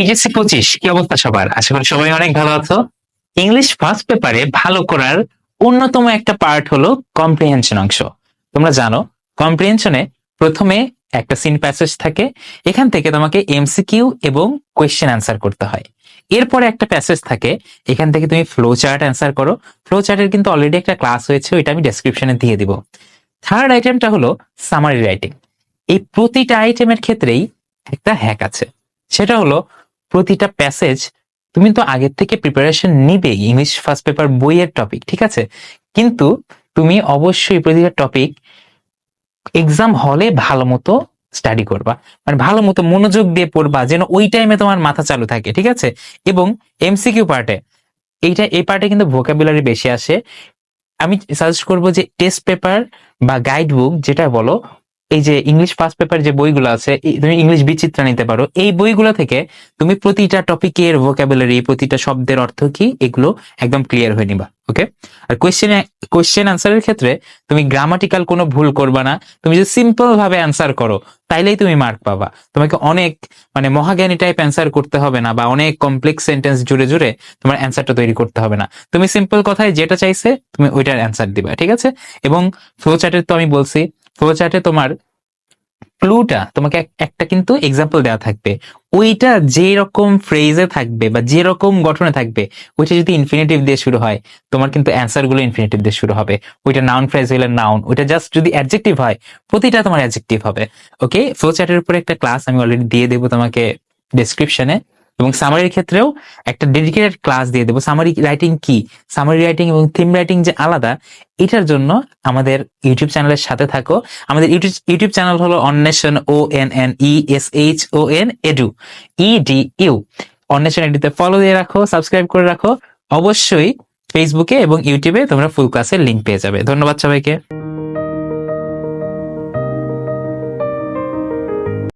HSC পঁচিশ, কি অবস্থা সবার? আশা করি সবাই অনেক ভালো আছো। ইংলিশ ফার্স্ট পেপারে ভালো করার অন্যতম একটা পার্ট হলো কম্প্রিহেনশন অংশ। তোমরা জানো কম্প্রিহেনশনে প্রথমে একটা সিন প্যাসেজ থাকে, এখান থেকে তোমাকে এমসিকিউ এবং কোয়েশ্চেন অ্যান্সার করতে হয়। এরপরে একটা প্যাসেজ থাকে, এখান থেকে তুমি ফ্লো চার্ট অ্যান্সার করো। ফ্লো চার্টের কিন্তু অলরেডি একটা ক্লাস হয়েছে, ওইটা আমি ডেসক্রিপশনে দিয়ে দিব। থার্ড আইটেমটা হলো সামারি রাইটিং এই প্রতিটা আইটেমের ক্ষেত্রেই একটা হ্যাক আছে। সেটা হলো প্রতিটা প্যাসেজ তুমি তো আগের থেকে প্রিপারেশন নিবে ইংলিশ ফার্স্ট পেপার বইয়ের টপিক ঠিক আছে? কিন্তু তুমি অবশ্যই প্রতিটা টপিক এক্সাম হলে ভালো মতো স্টাডি করবা। মানে ভালো মতো মনোযোগ দিয়ে পড়বা যেন ওই টাইমে তোমার মাথা চালু থাকে, ঠিক আছে? এবং এমসিকিউ পার্টে এইটা, এই পার্টে কিন্তু ভোকাবুলারি বেশি আসে। আমি সাজেস্ট করব যে টেস্ট পেপার বা গাইড বুক যেটা বলো এই যে ইংলিশ ফার্স্ট পেপার যে বইগুলো আছে তুমি ইংলিশ বিচিত্রা নিতে পারো। এই বইগুলো থেকে তুমি প্রতিটা টপিকের ভোকাবুলারি প্রতিটা শব্দের অর্থ কি, এগুলো একদম ক্লিয়ার হয়ে নিবা ওকে আর কোয়েশ্চেন কোয়েশ্চেন আনসারের ক্ষেত্রে তুমি গ্রামাটিক্যাল কোনো ভুল করবা না, তুমি যদি সিম্পল ভাবে অ্যান্সার করো, তাইলেই তুমি মার্ক পাবা। তোমাকে অনেক মানে মহাজ্ঞানী টাইপ অ্যান্সার করতে হবে না, বা অনেক কমপ্লেক্স সেন্টেন্স জুড়ে জুড়ে তোমার অ্যান্সারটা তৈরি করতে হবে না। তুমি সিম্পল কথায় যেটা চাইছে, তুমি ওইটার অ্যান্সার দিবা, ঠিক আছে? এবং ফ্লো চার্টের তো আমি বলছি ফ্লো চার্টে তোমার ক্লুটা তোমাকে একটা কিন্তু এক্সাম্পল দেওয়া থাকবে। ওইটা যে রকম ফ্রেজে থাকবে বা যে রকম গঠনে থাকবে, ওইটা যদি ইনফিনিটিভ দিয়ে শুরু হয়, তোমার কিন্তু অ্যান্সারগুলো ইনফিনিটিভ দিয়ে শুরু হবে। ওইটা নাউন ফ্রেজ হলে নাউন ওইটা জাস্ট যদি অ্যাডজেক্টিভ হয়, প্রতিটা তোমার অ্যাডজেক্টিভ হবে। ওকে ফ্লো চার্টের উপরে একটা ক্লাস আমি অলরেডি দিয়ে দেবো তোমাকে ডেসক্রিপশনে এবং সামারির ক্ষেত্রেও একটা ডেডিকেটেড ক্লাস দিয়ে দেবো। সামারি রাইটিং কি? সামারি রাইটিং এবং থিম রাইটিং যে আলাদা, এটার জন্য আমাদের ইউটিউব চ্যানেলের সাথে থাকো। আমাদের ইউটিউব ইউটিউব চ্যানেল হলো Anweshon O N N E S H O N edu E D U Anweshon এডিতে follow দিয়ে রাখো সাবস্ক্রাইব করে রাখো। অবশ্যই ফেসবুকে এবং ইউটিউবে তোমরা ফুল ক্লাসের লিঙ্ক পেয়ে যাবে। ধন্যবাদ সবাইকে।